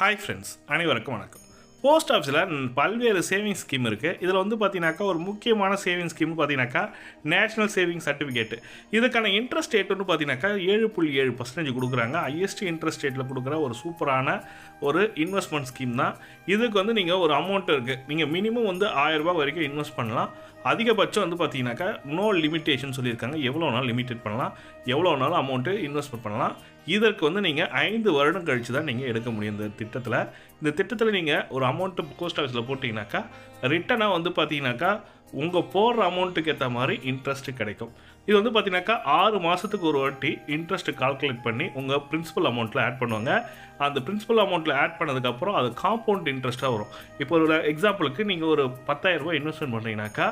Hi friends அனைவருக்கும் வணக்கம். Post ஆஃபீஸில் பல்வேறு சேவிங்ஸ் ஸ்கீம் இருக்குது இதில் வந்து பார்த்தீங்கன்னாக்கா ஒரு முக்கியமான சேவிங்ஸ் ஸ்கீம் பார்த்தீங்கன்னாக்கா நேஷனல் சேவிங் சர்டிஃபிகேட் இதுக்கான இன்ட்ரெஸ்ட் ரேட் வந்து பார்த்தீங்கன்னாக்கா ஏழு புள்ளி ஏழு பர்சன்டேஜ் கொடுக்குறாங்க. ஹையஸ்ட் இன்ட்ரெஸ்ட் ரேட்டில் கொடுக்குற ஒரு சூப்பரான ஒரு இன்வெஸ்ட்மெண்ட் ஸ்கீம் தான். இதுக்கு வந்து நீங்கள் ஒரு அமௌண்ட் இருக்குது நீங்கள் மினிமம் வந்து ஆயிரம் வரைக்கும் இன்வெஸ்ட் பண்ணலாம். அதிகபட்சம் வந்து பார்த்தீங்கன்னாக்கா நோ லிமிட்டேஷன் சொல்லியிருக்காங்க. எவ்வளோ நாள் லிமிட்டட் பண்ணலாம். எவ்வளோ நாள் அமௌண்ட்டு இன்வெஸ்ட்மெண்ட் பண்ணலாம். இதற்கு வந்து நீங்கள் ஐந்து வருடம் கழித்து தான் நீங்கள் எடுக்க முடியும் இந்த திட்டத்தில். இந்த திட்டத்தில் நீங்கள் ஒரு அமௌண்ட்டு போஸ்ட் ஆஃபீஸில் போட்டிங்கனாக்கா ரிட்டனாக வந்து பார்த்தீங்கன்னாக்கா உங்கள் போடுற அமௌண்ட்டுக்கு ஏற்ற மாதிரி இன்ட்ரெஸ்ட்டு கிடைக்கும். இது வந்து பார்த்தீங்கன்னாக்கா ஆறு மாதத்துக்கு ஒரு வாட்டி இன்ட்ரெஸ்ட் கால்குலேட் பண்ணி உங்கள் பிரின்சிபல் அமௌண்ட்டில் ஆட் பண்ணுவாங்க. அந்த பிரின்சிபல் அமௌண்ட்டில் ஆட் பண்ணதுக்கப்புறம் அது காம்பவுண்ட் இன்ட்ரெஸ்ட்டாக வரும். இப்போ ஒரு எக்ஸாம்பிளுக்கு நீங்கள் ஒரு பத்தாயிரரூபா இன்வெஸ்ட்மெண்ட் பண்ணுறீங்கனாக்கா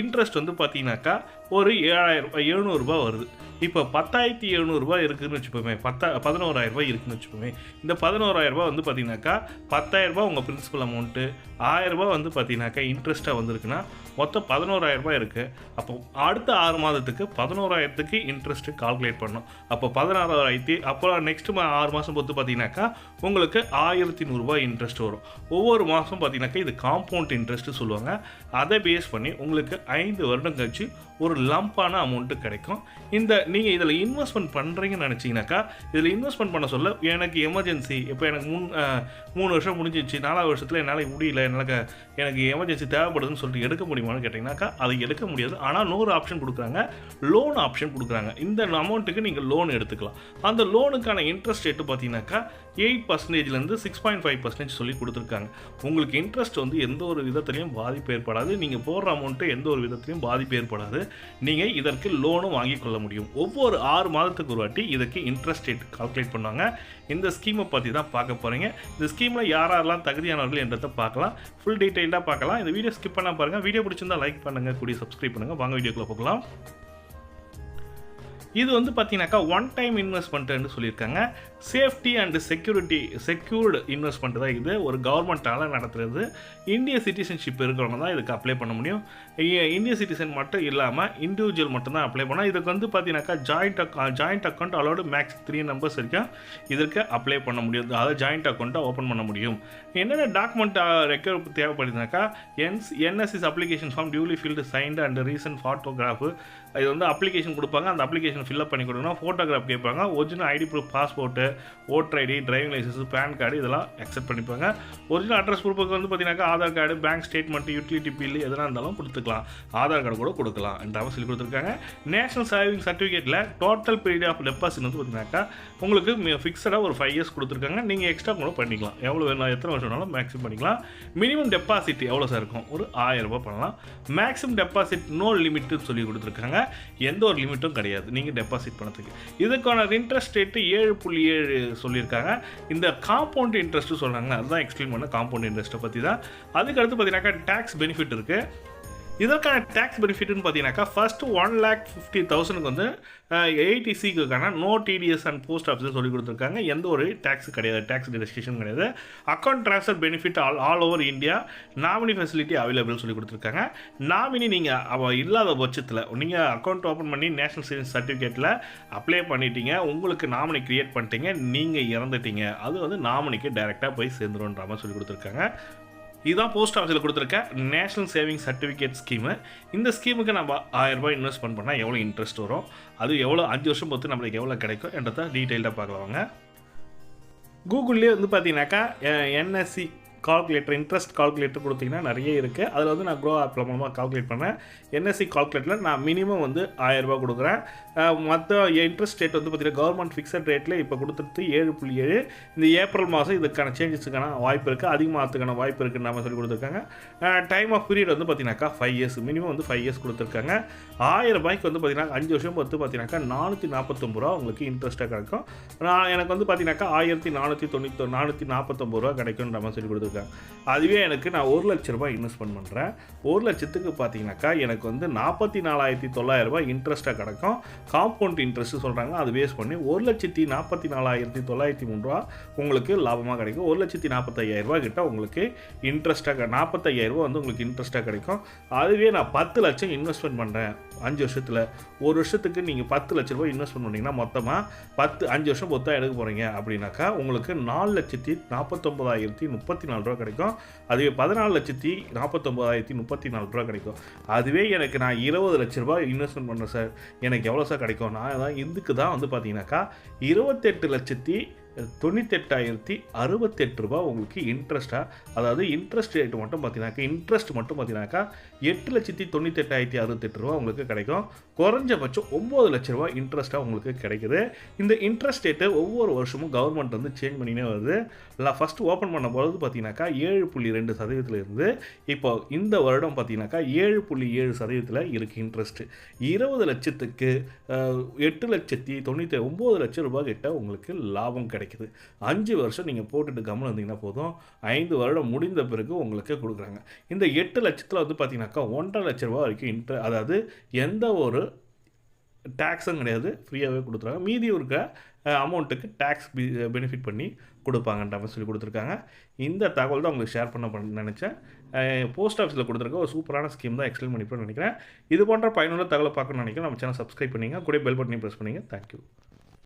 இன்ட்ரெஸ்ட் வந்து பார்த்தீங்கன்னாக்கா ஒரு ஏழாயிரம் எழுநூறுபா வருது. இப்போ பத்தாயிரத்தி எழுநூறுபா இருக்குதுன்னு வச்சுப்போமே பத்தா பதினோராயிரரூபா இருக்குதுன்னு வச்சுப்போமே இந்த பதினோராயிரரூபா வந்து பார்த்தீங்கன்னாக்கா பத்தாயிரரூபா உங்கள் பிரின்சிபல் அமௌண்ட்டு ஆயிரம் வந்து பார்த்தீங்கன்னாக்கா இன்ட்ரெஸ்ட்டாக வந்திருக்குன்னா மொத்தம் பதினோராயிரரூபா இருக்குது அப்போ அடுத்த ஆறு மாதத்துக்கு பதினோராயிரத்துக்கு இன்ட்ரெஸ்ட்டு கால்குலேட் பண்ணணும். அப்போ பதினாறாயிரத்தி அப்புறம் நெக்ஸ்ட் மா ஆறு மாதம் பொறுத்து பார்த்தீங்கன்னாக்கா உங்களுக்கு ஆயிரத்தி நூறுரூவா இன்ட்ரெஸ்ட் வரும். ஒவ்வொரு மாதம் பார்த்தீங்கன்னாக்கா இது காம்பவுண்ட் இன்ட்ரெஸ்ட்டு சொல்லுவாங்க. அதை பேஸ் பண்ணி உங்களுக்கு ஐந்து வருடம் கழிச்சு ஒரு லம்பான அமௌண்ட்டு கிடைக்கும். இந்த நீங்கள் இதில் இன்வெஸ்ட்மெண்ட் பண்ணுறீங்கன்னு நினச்சிங்கனாக்கா இதில் இன்வெஸ்ட்மெண்ட் பண்ண சொல்ல எனக்கு எமர்ஜென்சி இப்போ எனக்கு மூணு மூணு வருஷம் முடிஞ்சிச்சு நாலாவது வருஷத்தில் என்னால் முடியல எனக்கு எனக்கு எமர்ஜென்சி தேவைப்படுதுன்னு சொல்லிட்டு எடுக்க முடியுமான்னு கேட்டிங்கனாக்கா அதை எடுக்க முடியாது. ஆனால் நூறு ஆப்ஷன் கொடுக்குறாங்க. லோன் ஆப்ஷன் கொடுக்குறாங்க. இந்த அமௌண்ட்டுக்கு நீங்கள் லோன் எடுத்துக்கலாம். அந்த லோனுக்கான இன்ட்ரெஸ்ட் ரேட்டு பார்த்தீங்கன்னாக்கா எயிட் பர்சன்டேஜ்லேருந்து சிக்ஸ் பாயிண்ட் ஃபைவ் பர்சன்டேஜ் சொல்லி கொடுத்துருக்காங்க. உங்களுக்கு இன்ட்ரெஸ்ட் வந்து எந்த ஒரு விதத்துலையும் பாதிப்பு ஏற்படாது. நீங்கள் போடுற அமௌண்ட்டு எந்த ஒரு விதத்துலையும் பாதிப்பு ஏற்படாது. நீங்கள் இதற்கு லோனும் வாங்கி கொள்ள முடியும். ஒவ்வொரு ஆறு மாதத்துக்கு ஒரு வாட்டி இதுக்கு இன்ட்ரெஸ்ட் ரேட் கால்குலேட் பண்ணுவாங்க. இந்த ஸ்கீமை பற்றி தான் பார்க்க போகிறீங்க இந்த ஸ்கீமில் யாரெல்லாம் தகுதியானவர்கள் என்றதை பார்க்கலாம். ஃபுல் டீட்டெயிலாக பார்க்கலாம். இந்த வீடியோ ஸ்கிப் பண்ணால் பாருங்கள் வீடியோ பிடிச்சிருந்தா லைக் பண்ணுங்கள் கூடிய சப்ஸ்கிரைப் பண்ணுங்கள் வாங்க வீடியோக்குள்ளே போகலாம். இது வந்து பார்த்தீங்கன்னாக்கா ஒன் டைம் இன்வெஸ்ட்மெண்ட்டுன்னு சொல்லியிருக்காங்க. Safety and security secured investment தான் இது. ஒரு கவர்மெண்ட்டால் நடத்துறது. இந்திய சிட்டிசன்ஷிப் இருக்கிறவங்க தான் இதுக்கு அப்ளை பண்ண முடியும். இ- இந்திய சிட்டிசன் மட்டும் இல்லாமல் இண்டிவிஜுவல் மட்டும் தான் அப்ளை பண்ணால் இதுக்கு வந்து பார்த்தீங்கன்னாக்கா ஜாயிண்ட் அக்கா joint account allowed max three numbers வரைக்கும் இதற்கு அப்ளை பண்ண முடியும். அதாவது ஜாயிண்ட் அக்கௌண்ட்டை ஓப்பன் பண்ண முடியும். என்னென்ன டாக்குமெண்ட் ரெக்யூர் தேவைப்படுதுனாக்கா ends NSS application form duly filled signed and recent photograph இது வந்து அப்ளிகேஷன் கொடுப்பாங்க. அந்த அப்ளிகேஷன் ஃபில்அப் பண்ணி கொடுக்கணும் ஃபோட்டோகிராஃப் கேட்பாங்க. Original ID proof passport voter ID driving licence PAN card இதெல்லாம் அக்செப்ட் பண்ணிப்பாங்க. ஒரிஜினல் அட்ரஸ் ப்ரூஃபுக்கு வந்து பார்த்தீங்கன்னாக்கா Aadhaar card bank statement utility bill எதனா இருந்தாலும் கொடுத்துக்கலாம். ஆதார் கார்டு கூட கொடுக்கலாம். என்ற சொல்லி கொடுத்துருக்காங்க. நேஷனல் சேவிங் சர்டிஃபிகேட்டில் டோட்டல் பீரியட் ஆஃப் டெபாசிட் வந்து பார்த்தீங்கன்னாக்கா உங்களுக்கு ஃபிக்ஸடாக ஒரு ஃபைவ் இயர்ஸ் கொடுத்துருக்காங்க. நீங்கள் எக்ஸ்ட்ரா கூட பண்ணிக்கலாம். எவ்வளோ வேணும் எத்தனை வருஷம் வேணாலும் மேக்ஸிமம் பண்ணிக்கலாம். மினிமம் டெபாசிட் எவ்வளோ சார் இருக்கும்? ஒரு ஆயிரம் ரூபாய் பண்ணலாம். மேக்ஸிமம் டெபாசிட் நோ லிமிட்னு சொல்லி கொடுத்துருக்காங்க. எந்த ஒரு லிமிட்டும் கிடையாது. நீங்கள் டெபாசிட் பண்ணதுக்கு இதுக்கான இன்ட்ரெஸ்ட் ரேட்டு ஏழு புள்ளி ஏழு சொல்லியிருக்காங்க. இந்த காம்பவுண்ட் இன்ட்ரெஸ்ட்டு சொல்கிறாங்க அதுதான் எக்ஸ்பிளைன் பண்ண காம்பவுண்ட் இன்ட்ரெஸ்ட்டை பற்றி தான் அதுக்கு அடுத்து பார்த்தீங்கன்னாக்கா டேக்ஸ் பெனிஃபிட் இருக்குது இதற்கான டேக்ஸ் பெனிஃபிட்னு பார்த்தீங்கன்னாக்கா ஃபர்ஸ்ட் ஒன் லேக் ஃபிஃப்டி தௌசண்ட்க்கு வந்து ஏடிசிக்கான நோ டிடிஎஸ் அண்ட் போஸ்ட் ஆஃபீஸில் சொல்லி கொடுத்துருக்காங்க. எந்த ஒரு டேக்ஸ் கிடையாது டேக்ஸ் டிடக்ஷன் கிடையாது. Account transfer benefit all all over India nominee facility available சொல்லி கொடுத்துருக்காங்க. நாமினி நீங்கள் அவள் இல்லாத பட்சத்தில் நீங்கள் அக்கௌண்ட் ஓப்பன் பண்ணி நேஷனல் சேவிங்ஸ் சர்டிஃபிகேட்டில் அப்ளை பண்ணிட்டீங்க உங்களுக்கு நாமினி கிரியேட் பண்ணிட்டீங்க நீங்கள் இறந்துட்டீங்க. அது வந்து நாமினிக்கு டைரெக்டாக போய் சேர்ந்துருன்ற மாதிரி சொல்லி கொடுத்துருக்காங்க. இதுதான் போஸ்ட் ஆஃபீஸில் கொடுத்துருக்க நேஷனல் சேவிங் சர்டிஃபிகேட் ஸ்கீமு இந்த ஸ்கீமுக்கு நம்ம ஆயிரம் ரூபாய் இன்வெஸ்ட் பண்ணால் எவ்வளோ இன்ட்ரெஸ்ட் வரும்? அது எவ்வளோ அஞ்சு வருஷம் பொறுத்து நம்மளுக்கு எவ்வளோ கிடைக்கும் என்றதை டீட்டெயில்டாக பார்க்கலாம் கூகுள்லேயே வந்து பார்த்தீங்கன்னாக்கா என்எஸ்சி கால்குலேட்டர் இன்ட்ரெஸ்ட் கால்குலேட்டர் கொடுத்தீங்கன்னா நிறைய இருக்குது அதில் வந்து நான் க்ரோ ஆப்பில் மூலமாக கால்குலேட் பண்ணேன் என்எஸ்சி கால்குலேட்டரில் நான் மினிமம் வந்து 1000 கொடுக்குறேன். மற்ற இன்ட்ரெஸ்ட் ரேட் வந்து பார்த்தீங்கன்னா கவர்மெண்ட் ஃபிக்ஸட் ரேட்டில் இப்போ கொடுத்துட்டு ஏழு புள்ளி ஏழு. இந்த ஏப்ரல் மாதம் இதுக்கான சேஞ்சஸுக்கான வாய்ப்பு இருக்குது அதிகமாகத்துக்கான வாய்ப்பு இருக்குன்னு நம்ம சொல்லி கொடுத்துருக்காங்க. டைம் ஆஃப் பீரியட் வந்து பார்த்தீங்கன்னாக்கா ஃபைவ் இயர்ஸ் மினிமம் வந்து ஃபைவ் இயர்ஸ் கொடுத்துருக்காங்க. ஆயிரம் ரூபாய்க்கு வந்து பார்த்தீங்கன்னா அஞ்சு வருஷம் பொறுத்து பார்த்தீங்கன்னாக்கா நானூற்றி நாற்பத்தொம்பது ரூபா உங்களுக்கு இன்ட்ரெஸ்ட்டாக கிடைக்கும். நான் எனக்கு வந்து பார்த்தீங்கன்னாக்கா ஆயிரத்தி நானூற்றி தொண்ணூற்றி நானூற்றி நாற்பத்தொம்பது ரூபா கிடைக்கும்ன்ற மாதிரி சொல்லி கொடுத்துருக்காங்க கொடுத்துருக்காங்க. அதுவே எனக்கு நான் ஒரு லட்ச ரூபாய் இன்வெஸ்ட்மெண்ட் பண்ணுறேன் ஒரு லட்சத்துக்கு பார்த்தீங்கன்னாக்கா எனக்கு வந்து நாற்பத்தி நாலாயிரத்தி தொள்ளாயிரம் ரூபாய் இன்ட்ரெஸ்ட்டாக கிடைக்கும். காம்பவுண்ட் இன்ட்ரெஸ்ட் சொல்கிறாங்க அது பேஸ் பண்ணி ஒரு லட்சத்தி நாற்பத்தி நாலாயிரத்தி தொள்ளாயிரத்தி மூணு ரூபா உங்களுக்கு லாபமாக கிடைக்கும். ஒரு லட்சத்தி நாற்பத்தையாயிரம் கிட்ட உங்களுக்கு இன்ட்ரெஸ்ட்டாக நாற்பத்தையாயிரம் ரூபா வந்து உங்களுக்கு இன்ட்ரெஸ்ட்டாக கிடைக்கும். அதுவே நான் பத்து லட்சம் இன்வெஸ்ட்மெண்ட் பண்ணுறேன் அஞ்சு வருஷத்தில். ஒரு வருஷத்துக்கு நீங்கள் பத்து லட்ச ரூபாய் இன்வெஸ்ட்மெண்ட் பண்ணிங்கன்னா மொத்தமாக பத்து அஞ்சு வருஷம் மொத்தம் எடுக்க போகிறீங்க அப்படின்னாக்கா உங்களுக்கு நாலு லட்சத்தி நாற்பத்தொம்பதாயிரத்தி முப்பத்தி நாலு ரூபா கிடைக்கும். அதுவே பதினாலு லட்சத்தி நாற்பத்தொம்பதாயிரத்தி முப்பத்தி நாலு ரூபா கிடைக்கும். அதுவே எனக்கு நான் இருபது லட்ச ரூபாய் இன்வெஸ்ட்மெண்ட் பண்ணேன் சார். எனக்கு எவ்வளோ சார் கிடைக்கும்? நான் தான் இதுக்கு தான் வந்து பார்த்தீங்கன்னாக்கா இருபத்தெட்டு லட்சத்தி தொண்ணூத்தெட்டாயிரத்தி அறுபத்தெட்டு ரூபா உங்களுக்கு இன்ட்ரெஸ்ட்டாக அதாவது இன்ட்ரெஸ்ட் ரேட் மட்டும் பார்த்தீங்கன்னாக்கா இன்ட்ரெஸ்ட் மட்டும் பார்த்தீங்கன்னாக்கா எட்டு லட்சத்தி தொண்ணூத்தெட்டாயிரத்தி அறுபத்தெட்டு ரூபா உங்களுக்கு கிடைக்கும். குறைஞ்சபட்சம் ஒம்பது லட்ச ரூபா இன்ட்ரெஸ்ட்டாக உங்களுக்கு கிடைக்குது. இந்த இன்ட்ரெஸ்ட் ரேட்டை ஒவ்வொரு வருஷமும் கவர்மெண்ட் வந்து சேஞ்ச் பண்ணினே வருது. இல்லை ஃபஸ்ட்டு ஓப்பன் பண்ண பொழுது பார்த்தீங்கன்னாக்கா ஏழு புள்ளி ரெண்டு சதவீதத்தில் இருந்து இப்போ இந்த வருடம் பார்த்தீங்கன்னாக்கா ஏழு புள்ளி ஏழு சதவீதத்தில் இருக்குது இன்ட்ரெஸ்ட்டு இருபது லட்சத்துக்கு எட்டு லட்சத்தி தொண்ணூற்றி ஒம்பது லட்சம் ரூபாய் கிட்ட உங்களுக்கு லாபம் கிடைக்கும் கிடைக்குது. அஞ்சு வருஷம் நீங்கள் போட்டுட்டு கவனம் இருந்தீங்கன்னா போதும். ஐந்து வருடம் முடிந்த பிறகு உங்களுக்கு கொடுக்குறாங்க. இந்த எட்டு லட்சத்தில் வந்து பார்த்தீங்கன்னாக்கா ஒன்றரை லட்ச ரூபா வரைக்கும் இன்ட்ர அதாவது எந்த ஒரு டேக்ஸும் கிடையாது. ஃப்ரீயாகவே கொடுத்துருவாங்க. மீதி இருக்க அமௌண்ட்டுக்கு டேக்ஸ் பெனிஃபிட் பண்ணி கொடுப்பாங்கன்ற மாதிரி சொல்லி கொடுத்துருக்காங்க. இந்த தகவல் தான் உங்களுக்கு ஷேர் பண்ண பண்ண நினச்சேன். போஸ்ட் ஆஃபீஸில் கொடுத்துருக்க ஒரு சூப்பரான ஸ்கீம் தான் எக்ஸ்பிளைன் பண்ணிப்போம்னு நினைக்கிறேன். இது போன்ற பயனுள்ள தகவலை பார்க்கணும்னு நினைக்கிறேன். நம்ம சேனல் சப்ஸ்கிரைப் பண்ணிங்க. கூட பெல் பட்டனையும் ப்ரெஸ் பண்ணிங்க. தேங்க்யூ